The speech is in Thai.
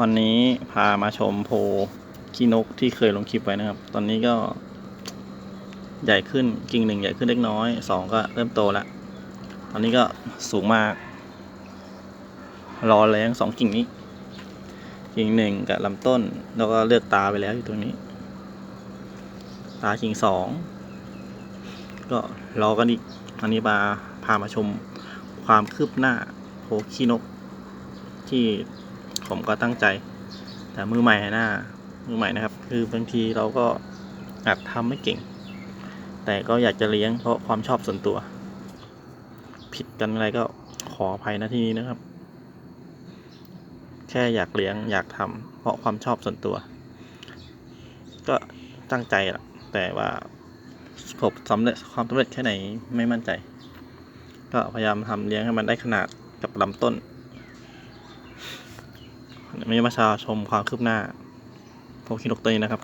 วันนี้พามาชมโพขี้นกที่เคยลงคลิปไว้นะครับ ตอนนี้ก็ ใหญ่ขึ้นกิ่งหนึ่งใหญ่ขึ้นเล็กน้อยสองก็เริ่มโตแล้วตอนนี้ก็สูงมาก รอแรงสองกิ่งนี้ กิ่งหนึ่งกับลำต้น แล้วก็เลือกตาไปแล้วอยู่ตรงนี้ ตากิ่งสองก็รอกันอีกอันนี้มาพามาชมความคืบหน้าโพขี้นกที่ ผมก็ตั้งใจ แต่มือใหม่หน้ามือใหม่นะครับ คือบางทีเราก็อาจทำไม่เก่ง แต่ก็อยากจะเลี้ยงเพราะความชอบส่วนตัว ผิดกันอะไรก็ขออภัยนะที่นี้นะครับ แค่อยากเลี้ยงอยากทำเพราะความชอบส่วนตัว ก็ตั้งใจแหละแต่ว่าผมสำเร็จความสำเร็จแค่ไหนไม่มั่นใจ ก็พยายามทำเลี้ยงให้มันได้ขนาดกับลำต้น ไม่มาชาชมความคืบหน้าผมคินกตัวนี้นะครับ